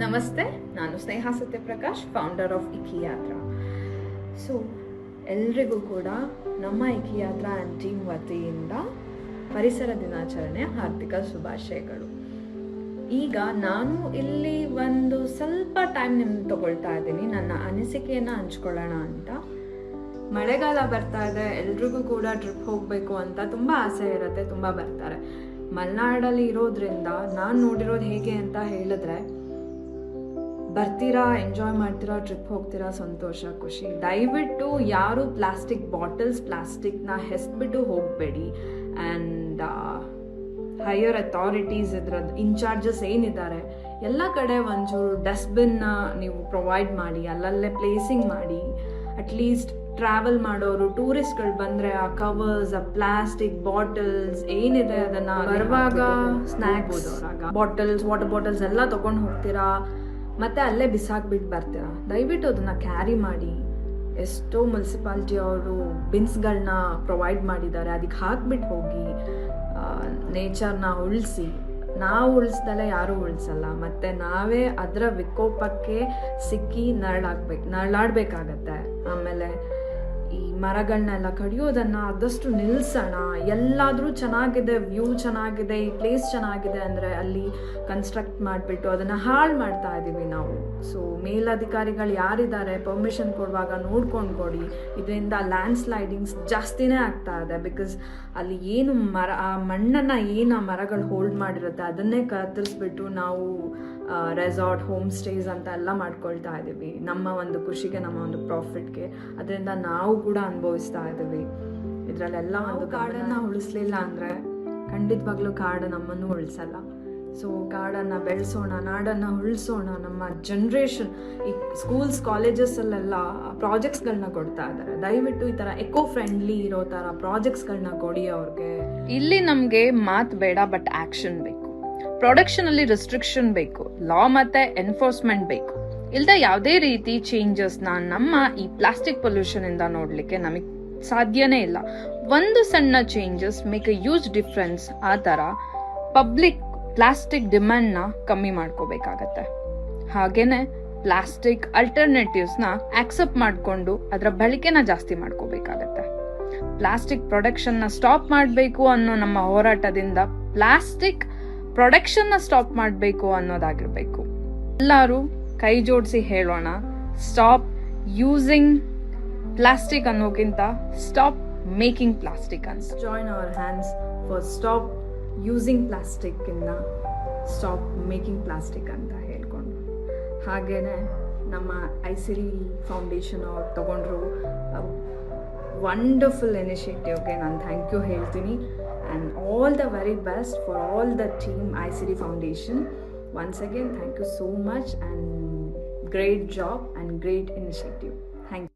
ನಮಸ್ತೆ, ನಾನು Sneha Satyaprakash founder of Iki Yatra so ಎಲ್ರಿಗೂ ಕೂಡ ನಮ್ಮ ಇಕಿ ಯಾತ್ರಾ ಆ್ಯಂಡ್ ಟೀಮ್ ವತಿಯಿಂದ ಪರಿಸರ ದಿನಾಚರಣೆ ಹಾರ್ದಿಕ ಶುಭಾಶಯಗಳು. ಈಗ ನಾನು ಇಲ್ಲಿ ಒಂದು ಸ್ವಲ್ಪ ಟೈಮ್ ನಿಮ್ಗೆ ತಗೊಳ್ತಾ ಇದ್ದೀನಿ, ನನ್ನ ಅನಿಸಿಕೆಯನ್ನು ಹಂಚ್ಕೊಳ್ಳೋಣ ಅಂತ. ಮಳೆಗಾಲ ಬರ್ತಾ ಇದೆ, ಎಲ್ರಿಗೂ ಕೂಡ ಟ್ರಿಪ್ ಹೋಗಬೇಕು ಅಂತ ತುಂಬ ಆಸೆ ಇರುತ್ತೆ, ತುಂಬ ಬರ್ತಾರೆ. ಮಲೆನಾಡಲ್ಲಿ ಇರೋದ್ರಿಂದ, ನಾನು ನೋಡಿರೋದು ಹೇಗೆ ಅಂತ ಹೇಳಿದ್ರೆ ಬರ್ತೀರಾ ಎಂಜಾಯ್ ಮಾಡ್ತೀರಾ ಟ್ರಿಪ್ ಹೋಗ್ತೀರಾ ಸಂತೋಷ ಖುಷಿ. ದಯವಿಟ್ಟು ಯಾರು ಪ್ಲಾಸ್ಟಿಕ್ ಬಾಟಲ್ಸ್ ಪ್ಲಾಸ್ಟಿಕ್ನ ಹೆಸ್ಬಿಟ್ಟು ಹೋಗಬೇಡಿ. ಆ್ಯಂಡ್ ಹೈಯರ್ ಅಥಾರಿಟೀಸ್ ಇದ್ರದ್ದು ಇನ್ಚಾರ್ಜಸ್ ಏನಿದ್ದಾರೆ ಎಲ್ಲ ಕಡೆ ಒಂಚೂರು ಡಸ್ಟ್ಬಿನ್ನ ನೀವು ಪ್ರೊವೈಡ್ ಮಾಡಿ ಅಲ್ಲಲ್ಲೇ ಪ್ಲೇಸಿಂಗ್ ಮಾಡಿ. ಅಟ್ಲೀಸ್ಟ್ ಟ್ರಾವೆಲ್ ಮಾಡೋರು ಟೂರಿಸ್ಟ್ಗಳು ಬಂದರೆ ಆ ಕವರ್ಸ್ ಆ ಪ್ಲಾಸ್ಟಿಕ್ ಬಾಟಲ್ಸ್ ಏನಿದೆ ಅದನ್ನು ಬರುವಾಗ ಸ್ನ್ಯಾಕ್ಸ್ ಬಾಟಲ್ಸ್ ವಾಟರ್ ಬಾಟಲ್ಸ್ ಎಲ್ಲ ತೊಗೊಂಡು ಹೋಗ್ತೀರಾ? ಮತ್ತೆ ಅಲ್ಲೇ ಬಿಸಾಕ್ಬಿಟ್ಟು ಬರ್ತೀರಾ? ದಯವಿಟ್ಟು ಅದನ್ನ ಕ್ಯಾರಿ ಮಾಡಿ ಎಷ್ಟೋ ಮುನ್ಸಿಪಾಲ್ಟಿ ಅವರು ಬಿನ್ಸ್ಗಳನ್ನ ಪ್ರೊವೈಡ್ ಮಾಡಿದ್ದಾರೆ. ಅದಕ್ಕೆ ಹಾಕ್ಬಿಟ್ಟು ಹೋಗಿ ನೇಚರ್ನ ಉಳಿಸಿ. ನಾವು ಉಳಿಸ್ದಲ್ಲ ಯಾರೂ ಉಳಿಸಲ್ಲ. ಮತ್ತು ನಾವೇ ಅದರ ವಿಕೋಪಕ್ಕೆ ಸಿಕ್ಕಿ ನರಳಾಗ್ಬೇಕು ನರಳಾಡ್ಬೇಕಾಗತ್ತೆ. ಆಮೇಲೆ ಈ ಮರಗಳನ್ನೆಲ್ಲ ಕಡಿಯೋದನ್ನು ಆದಷ್ಟು ನಿಲ್ಲಿಸೋಣ ಎಲ್ಲಾದರೂ ಚೆನ್ನಾಗಿದೆ, ವ್ಯೂ ಚೆನ್ನಾಗಿದೆ, ಈ ಪ್ಲೇಸ್ ಚೆನ್ನಾಗಿದೆ ಅಂದರೆ ಅಲ್ಲಿ ಕನ್ಸ್ಟ್ರಕ್ಟ್ ಮಾಡಿಬಿಟ್ಟು ಅದನ್ನು ಹಾಳು ಮಾಡ್ತಾ ಇದ್ದೀವಿ ನಾವು. ಸೊ ಮೇಲಧಿಕಾರಿಗಳು ಯಾರಿದ್ದಾರೆ ಪರ್ಮಿಷನ್ ಕೊಡುವಾಗ ನೋಡ್ಕೊಂಡು ಕೊಡಿ. ಇದರಿಂದ ಲ್ಯಾಂಡ್ ಸ್ಲೈಡಿಂಗ್ಸ್ ಜಾಸ್ತಿನೇ ಆಗ್ತಾ ಇದೆ ಬಿಕಾಸ್ ಅಲ್ಲಿ ಏನು ಮರ, ಆ ಮಣ್ಣನ್ನು ಏನು ಆ ಮರಗಳು ಹೋಲ್ಡ್ ಮಾಡಿರುತ್ತೆ ಅದನ್ನೇ ಕತ್ತರಿಸ್ಬಿಟ್ಟು ನಾವು ರೆಸಾರ್ಟ್ ಹೋಮ್ ಸ್ಟೇಸ್ ಅಂತ ಎಲ್ಲ ಮಾಡ್ಕೊಳ್ತಾ ಇದ್ದೀವಿ ನಮ್ಮ ಒಂದು ಖುಷಿಗೆ, ನಮ್ಮ ಒಂದು ಪ್ರಾಫಿಟ್ಗೆ ಅದರಿಂದ ನಾವು ಕೂಡ ಅನುಭವಿಸ್ತಾ ಇದ್ದೀವಿ ಇದರಲ್ಲೆಲ್ಲ ಒಂದು ಕಾಡನ್ನು ಉಳಿಸ್ಲಿಲ್ಲ ಅಂದರೆ ಖಂಡಿತವಾಗ್ಲೂ ಕಾಡು ನಮ್ಮನ್ನು ಉಳಿಸಲ್ಲ. ಸೊ ಕಾಡನ್ನು ಬೆಳೆಸೋಣ ನಾಡನ್ನು ಉಳಿಸೋಣ ನಮ್ಮ ಜನ್ರೇಷನ್ ಈ ಸ್ಕೂಲ್ಸ್ ಕಾಲೇಜಸ್ಸಲ್ಲೆಲ್ಲ ಪ್ರಾಜೆಕ್ಟ್ಸ್ಗಳನ್ನ ಕೊಡ್ತಾ ಇದ್ದಾರೆ. ದಯವಿಟ್ಟು ಈ ಥರ ಎಕೋ ಫ್ರೆಂಡ್ಲಿ ಇರೋ ಥರ ಪ್ರಾಜೆಕ್ಟ್ಸ್ಗಳನ್ನ ಕೊಡಿ ಅವ್ರಿಗೆ. ಇಲ್ಲಿ ನಮಗೆ ಮಾತು ಬೇಡ ಬಟ್ ಆಕ್ಷನ್ ಬೇಕು. ಪ್ರೊಡಕ್ಷನಲ್ಲಿ ರೆಸ್ಟ್ರಿಕ್ಷನ್ ಬೇಕು. ಲಾ ಮತ್ತೆ ಎನ್ಫೋರ್ಸ್ಮೆಂಟ್ ಬೇಕು. ಇಲ್ದ ಯಾವುದೇ ರೀತಿ ಚೇಂಜಸ್ನ ನಮ್ಮ ಈ ಪ್ಲಾಸ್ಟಿಕ್ ಪೊಲ್ಯೂಷನ್ ಇಂದ ನೋಡ್ಲಿಕ್ಕೆ ನಮಗೆ ಸಾಧ್ಯನೇ ಇಲ್ಲ. ಒಂದು ಸಣ್ಣ changes make a huge difference ಆ ಥರ ಪಬ್ಲಿಕ್ ಪ್ಲಾಸ್ಟಿಕ್ ಡಿಮ್ಯಾಂಡ್ನ ಕಮ್ಮಿ ಮಾಡ್ಕೋಬೇಕಾಗತ್ತೆ. ಹಾಗೇನೆ ಪ್ಲಾಸ್ಟಿಕ್ ಅಲ್ಟರ್ನೇಟಿವ್ಸ್ನ ಆಕ್ಸೆಪ್ಟ್ ಮಾಡಿಕೊಂಡು ಅದರ ಬಳಕೆನ ಜಾಸ್ತಿ ಮಾಡ್ಕೋಬೇಕಾಗತ್ತೆ. ಪ್ಲಾಸ್ಟಿಕ್ ಪ್ರೊಡಕ್ಷನ್ನ ಸ್ಟಾಪ್ ಮಾಡಬೇಕು ಅನ್ನೋ ನಮ್ಮ ಹೋರಾಟದಿಂದ ಪ್ಲಾಸ್ಟಿಕ್ ಪ್ರೊಡಕ್ಷನ್ನ ಸ್ಟಾಪ್ ಮಾಡಬೇಕು ಅನ್ನೋದಾಗಿರಬೇಕು. ಎಲ್ಲರೂ ಕೈ ಜೋಡಿಸಿ ಹೇಳೋಣ. ಸ್ಟಾಪ್ ಯೂಸಿಂಗ್ ಪ್ಲಾಸ್ಟಿಕ್ ಅನ್ನೋಕ್ಕಿಂತ ಸ್ಟಾಪ್ ಮೇಕಿಂಗ್ ಪ್ಲಾಸ್ಟಿಕ್ ಅಂತ. Join our hands for stop using plastic ಇನ್ನ ಸ್ಟಾಪ್ ಮೇಕಿಂಗ್ ಪ್ಲಾಸ್ಟಿಕ್ ಅಂತ ಹೇಳ್ಕೊಂಡು. ಹಾಗೇನೆ ನಮ್ಮ ಐಸಿರಿ ಫೌಂಡೇಶನ್ ಅವ್ರು ತಗೊಂಡ್ರು ವಂಡರ್ಫುಲ್ ಇನಿಷಿಯೇಟಿವ್ಗೆ ನಾನು ಥ್ಯಾಂಕ್ ಯು ಹೇಳ್ತೀನಿ. And all the very best for all the team Isiri foundation. Once again thank you so much and great job and great initiative thank you